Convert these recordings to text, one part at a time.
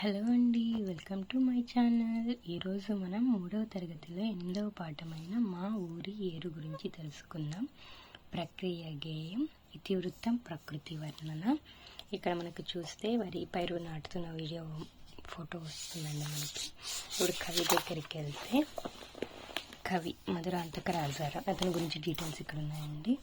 Hello అండి welcome to my channel. ఈరోజు మనం మూడవ తరగతిలో ఎనిమిదవ పాఠమైన మా ఊరి ఏరు గురించి తెలుసుకుందాం. ప్రక్రియ గేయం ఇతివృత్తం ప్రకృతి వర్ణన. ఇక్కడ మనకు చూస్తే వరి పైరు నాటుతున్న వీడియో ఫోటో వస్తుందండి మనకి. ఇప్పుడు కవి దగ్గరికి వెళ్తే కవి మధురాంతక రాజారాం. అతని గురించి డీటెయిల్స్ ఇక్కడ ఉన్నాయండి.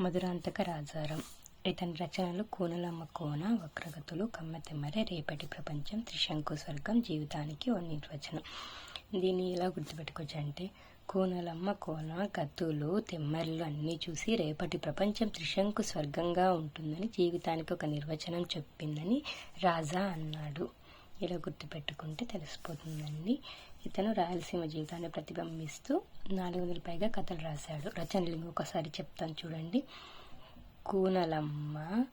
మధురాంతక రాజారాం. ఇతని రచనలు కోనలమ్మ కోన వక్రగతులు కమ్మెతెమ్మరే రేపటి ప్రపంచం త్రిశంకు స్వర్గం జీవితానికి ఓ నిర్వచనం. దీన్ని ఎలా గుర్తుపెట్టుకోవచ్చు అంటే కోనలమ్మ కోన గతులు తెమ్మర్లు అన్నీ చూసి రేపటి ప్రపంచం త్రిశంకు స్వర్గంగా ఉంటుందని జీవితానికి ఒక నిర్వచనం చెప్పిందని రాజా అన్నాడు. ఇలా గుర్తుపెట్టుకుంటే తెలిసిపోతుందండి. ఇతను రాయలసీమ జీవితాన్ని ప్రతిబింబిస్తూ నాలుగు వందల పైగా కథలు రాశాడు. రచనలు ఇంకొకసారి చెప్తాను చూడండి. కూనలమ్మ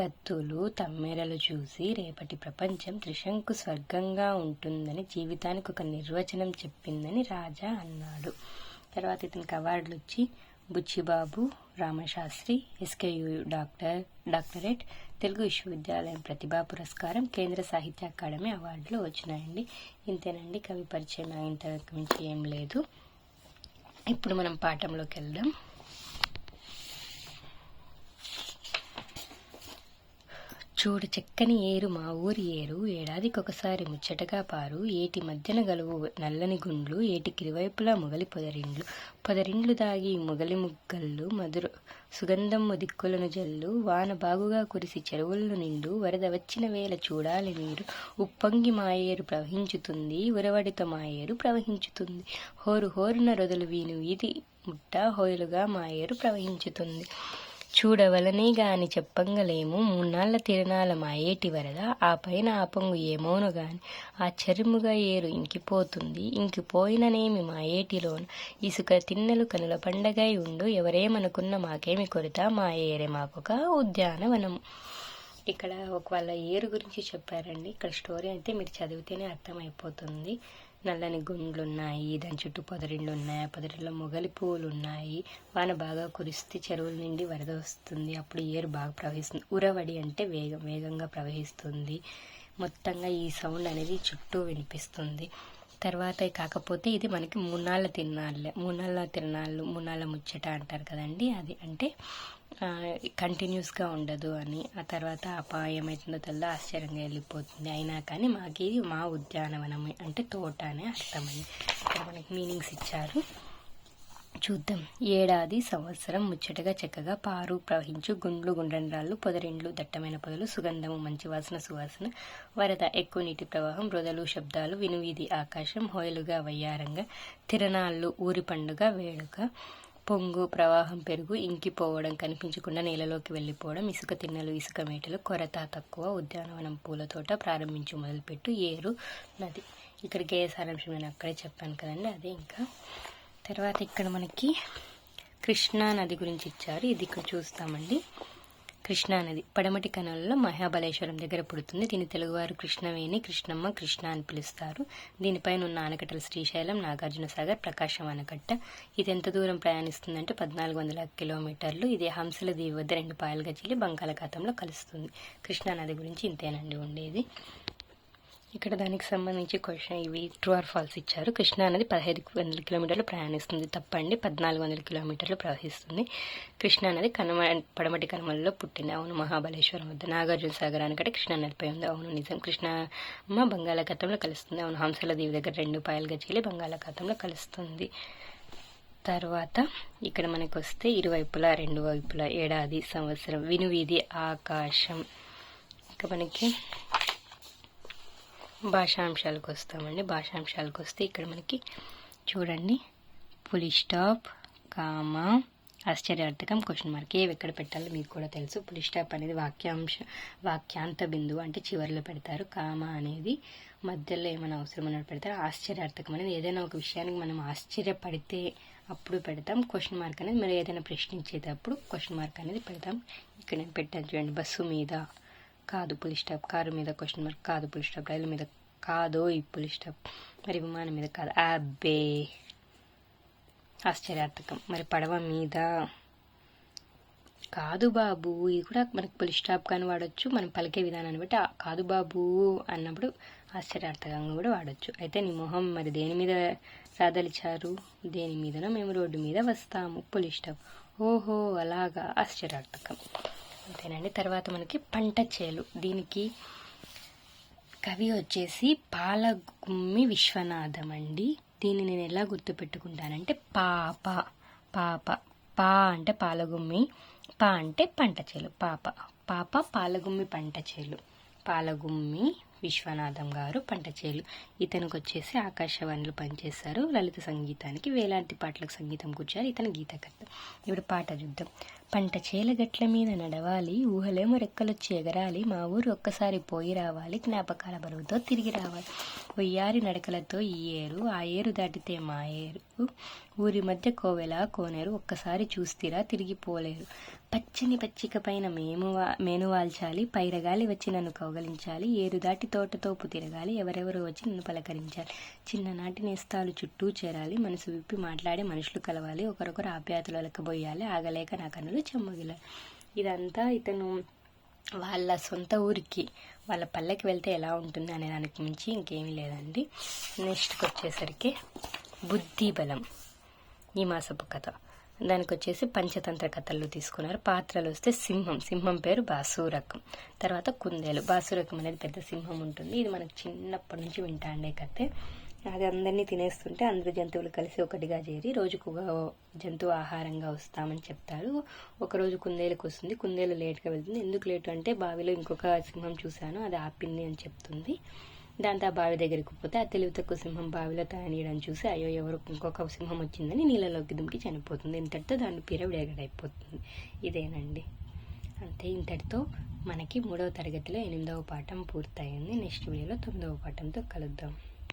గత్తులు తమ్మెరలు చూసి రేపటి ప్రపంచం త్రిశంకు స్వర్గంగా ఉంటుందని జీవితానికి ఒక నిర్వచనం చెప్పిందని రాజా అన్నాడు. తర్వాత ఇతనికి అవార్డులు వచ్చి Buchibabu Ramasastri SKU doctor doctorate Telugu విశ్వవిద్యాలయం ప్రతిభా పురస్కారం కేంద్ర సాహిత్య అకాడమీ అవార్డులు వచ్చినాయండి. ఇంతేనండి కవి పరిచయం ఇంతకు మించి ఏం లేదు. ఇప్పుడు మనం పాఠంలోకి వెళ్దాం. చూడు చెక్కని ఏరు మా ఊరి ఏరు. ఏడాదికొకసారి ముచ్చటగా పారు. ఏటి మధ్యన గలువు నల్లని గుండ్లు ఏటి కిరువైపులా మొగలి పొదరిండ్లు. పొదరిండ్లు దాగి మొగలి ముగ్గళ్ళు మధుర సుగంధమ్ము దిక్కులను జల్లు. వాన బాగుగా కురిసి చెరువులను నిండు. వరద వచ్చిన వేళ చూడాలి నీరు. ఉప్పొంగి మాయేరు ప్రవహించుతుంది. ఉరవడితో మాయేరు ప్రవహించుతుంది. హోరు హోరున రొదలు వీను. వీధి ముట్ట హోయలుగా మాయేరు ప్రవహించుతుంది. చూడవలనే గాని చెప్పంగలేము. మూన్నాళ్ళ తిరణాల మాయేటి వరద ఆ పైన ఆపంగు ఏమోను గాని. ఆ చరుముగా ఏరు ఇంకిపోతుంది. ఇంకిపోయిననేమి మా ఇసుక తిన్నెలు కనుల పండగై ఉండు. ఎవరేమనుకున్న మాకేమి కొరత మా ఏరే మాకొక ఉద్యానవనం. ఇక్కడ ఒక వాళ్ళ ఏరు గురించి చెప్పారండి. ఇక్కడ స్టోరీ అయితే మీరు చదివితేనే అర్థమైపోతుంది. నల్లని గుండ్లు ఉన్నాయి దాని చుట్టూ పొదరిండ్లు ఉన్నాయి ఆ పొదరిలో మొగలి పువ్వులు ఉన్నాయి వాన బాగా కురిస్తే చెరువుల నుండి వరద వస్తుంది. అప్పుడు ఏరు బాగా ప్రవహిస్తుంది. ఉరవడి అంటే వేగం వేగంగా ప్రవహిస్తుంది. మొత్తంగా ఈ సౌండ్ అనేది చుట్టూ వినిపిస్తుంది. తర్వాత కాకపోతే ఇది మనకి మూనాళ్ళ తిరునాళ్ళే మూనాళ్ళ తిరునాళ్ళు మూనాళ్ళ ముచ్చట అంటారు కదండి. అది అంటే కంటిన్యూస్గా ఉండదు అని ఆ తర్వాత అపాయం అవుతుందో తెల్ల ఆశ్చర్యంగా వెళ్ళిపోతుంది. అయినా కానీ మాకు ఇది మా ఉద్యానవనం అంటే తోట అనే అర్థమని ఇక్కడ మనకి మీనింగ్స్ ఇచ్చారు. చూద్దాం. ఏడాది సంవత్సరం ముచ్చటగా చక్కగా పారు ప్రవహించు గుండ్లు గుండ్రండ్రాళ్ళు పొదరిండ్లు దట్టమైన పొదలు సుగంధము మంచి వాసన సువాసన వరద ఎక్కువ నీటి ప్రవాహం రొదలు శబ్దాలు వినువీధి ఆకాశం హోయలుగా వయ్యారంగా తిరణాళ్ళు ఊరి పండుగ వేడుక పొంగు ప్రవాహం పెరుగు ఇంకిపోవడం కనిపించకుండా నేలలోకి వెళ్ళిపోవడం ఇసుక తిన్నలు ఇసుక మేటలు కొరత తక్కువ ఉద్యానవనం పూల తోట ప్రారంభించి మొదలుపెట్టు ఏరు నది. ఇక్కడ ఏ సారాంశం నేను అక్కడే చెప్పాను కదండి అదే ఇంకా. తర్వాత ఇక్కడ మనకి కృష్ణా నది గురించి ఇచ్చారు. ఇది ఇక్కడ చూస్తామండి. కృష్ణా నది. పడమటి కణంలో మహాబలేశ్వరం దగ్గర పుడుతుంది. దీని తెలుగువారు కృష్ణవేణి కృష్ణమ్మ కృష్ణ అని పిలుస్తారు. దీనిపైన ఉన్న ఆనకట్టలు శ్రీశైలం నాగార్జున సాగర్ ప్రకాశం ఆనకట్ట. ఇది ఎంత దూరం ప్రయాణిస్తుందంటే పద్నాలుగు వందల కిలోమీటర్లు. ఇది హంసల దీవి వద్ద రెండు పాయలుగా చెల్లి బంగాళాఖాతంలో కలుస్తుంది. కృష్ణా నది గురించి ఇంతేనండి ఉండేది. ఇక్కడ దానికి సంబంధించి క్వశ్చన్ ఇవి ట్రూ ఆర్ ఫాల్స్ ఇచ్చారు. కృష్ణా నది పదహైదు వందల కిలోమీటర్లు ప్రయాణిస్తుంది. తప్పండి. పద్నాలుగు వందల కిలోమీటర్లు ప్రవహిస్తుంది. కృష్ణా అనేది కనుమ పడమటి కనుమలలో పుట్టింది. అవును మహాబలేశ్వరం వద్ద. నాగార్జున సాగర్ అనకంటే కృష్ణా నదిపై ఉంది. అవును నిజం. కృష్ణమ్మ బంగాళాఖాతంలో కలుస్తుంది. అవును హంసల దీవి దగ్గర రెండు పాయలుగా చేలి బంగాళాఖాతంలో కలుస్తుంది. తర్వాత ఇక్కడ మనకు వస్తే ఇరువైపులా రెండు వైపులా ఏడాది సంవత్సరం వినువీధి ఆకాశం. ఇంకా మనకి భాషాంశాలకు వస్తామండి భాషాంశాలకు వస్తే ఇక్కడ మనకి చూడండి. పులి స్టాప్ కామ ఆశ్చర్యార్థకం క్వశ్చన్ మార్క్. ఏవి ఎక్కడ పెట్టాలో మీకు కూడా తెలుసు. పులి స్టాప్ అనేది వాక్యాంశ వాక్యాంత బిందువు అంటే చివరిలో పెడతారు. కామ అనేది మధ్యలో ఏమైనా అవసరం అన్నట్టు పెడతారు. ఆశ్చర్యార్థకం అనేది ఏదైనా ఒక విషయానికి మనం ఆశ్చర్యపడితే అప్పుడు పెడతాం. క్వశ్చన్ మార్క్ అనేది మీరు ఏదైనా ప్రశ్నించేటప్పుడు క్వశ్చన్ మార్క్ అనేది పెడతాం. ఇక్కడ నేను పెట్టాను చూడండి. బస్సు మీద కాదు పులి స్టాప్ కారు మీద క్వశ్చన్ మార్క్ కాదు పులి స్టాప్ రైలు మీద కాదో ఈ పులి స్టాప్ మరి విమానం మీద కాదు. అబ్బే! ఆశ్చర్యార్థకం. మరి పడవ మీద కాదు బాబు ఇది కూడా మనకి పులి స్టాప్ కానీ వాడచ్చు. మనం పలికే విధానాన్ని బట్టి ఆ కాదు బాబు అన్నప్పుడు ఆశ్చర్యార్థకంగా కూడా వాడచ్చు. అయితే నీ మొహం మరి దేని మీద రాదలిచారు? దేని మీదనో మేము రోడ్డు మీద వస్తాము. పులి స్టాప్ ఓహో అలాగా. ఆశ్చర్యార్థకం. అంతేనండి. తర్వాత మనకి పంట చేలు. దీనికి కవి వచ్చేసి పాలగుమ్మి విశ్వనాథం అండి దీన్ని నేను ఎలా గుర్తుపెట్టుకుంటానంటే పాప పాప పా అంటే పాలగుమ్మి పా అంటే పంట చేలు. పాప పాప పాలగుమ్మి పంట చేలు. పాలగుమ్మి విశ్వనాథం గారు పంట చేలు. ఇతనికి వచ్చేసి ఆకాశవాణిలో పనిచేశారు. లలిత సంగీతానికి వేలాంటి పాటలకు సంగీతం కూర్చారు ఇతను గీతకర్త. ఇప్పుడు పాట చూద్దాం. పంట చేల గట్ల మీద నడవాలి ఊహలేమో రెక్కలొచ్చి ఎగరాలి మా ఊరు ఒక్కసారి పోయి రావాలి జ్ఞాపకాల బరువుతో తిరిగి రావాలి. ఒయ్యారి నడకలతో ఈ ఏరు ఆ ఏరు దాటితే మా ఏరు. ఊరి మధ్య కోవెల కోనేరు ఒక్కసారి చూస్తీరా తిరిగిపోలేరు. పచ్చని పచ్చిక పైన మేము వా- మేను వాల్చాలి పైరగాలి వచ్చి నన్ను కౌగలించాలి ఏరు దాటి తోటతోపు తిరగాలి ఎవరెవరు వచ్చి నన్ను పలకరించాలి. చిన్ననాటి నేస్తాలు చుట్టూ చేరాలి మనసు విప్పి మాట్లాడే మనుషులు కలవాలి ఒకరొకరు ఆప్యాయతలు అలకబోయాలి ఆగలేక నా కన్నులు చెమ్మగిలాలి ఇదంతా ఇతను వాళ్ళ సొంత ఊరికి వాళ్ళ పల్లెకి వెళ్తే ఎలా ఉంటుంది అనే దానికి మించి ఇంకేమీ లేదండి. నెక్స్ట్కి వచ్చేసరికి బుద్ధి బలం ఈ మాసపు కథ. దానికి వచ్చేసి పంచతంత్ర కథలు తీసుకున్నారు. పాత్రలు వస్తే సింహం. సింహం పేరు బాసూరకం. తర్వాత కుందేలు. బాసూరకం అనేది పెద్ద సింహం ఉంటుంది. ఇది మనకు చిన్నప్పటి నుంచి వింటాండే కథే. అది అందరినీ తినేస్తుంటే అందరు జంతువులు కలిసి ఒకటిగా చేరి రోజుకు జంతువు ఆహారంగా వస్తామని చెప్తారు. ఒకరోజు కుందేలకు వస్తుంది. కుందేలు లేట్గా వెళ్తుంది. ఎందుకు లేటు అంటే బావిలో ఇంకొక సింహం చూశాను. అది ఆపింది అని చెప్తుంది. దాంతో ఆ బావి దగ్గరికి పోతే ఆ తెలివి తక్కువ సింహం బావిలో తానీయడం చూసి అయ్యో ఎవరు ఇంకొక సింహం వచ్చిందని నీళ్ళలోకి దుమికి చనిపోతుంది. ఇంతటితో దాని పీరియడ్ ఎగడైపోతుంది ఇదేనండి. అంతే ఇంతటితో మనకి మూడవ తరగతిలో ఎనిమిదవ పాఠం పూర్తయింది. నెక్స్ట్ వీడియోలో తొమ్మిదవ పాఠంతో కలుద్దాం.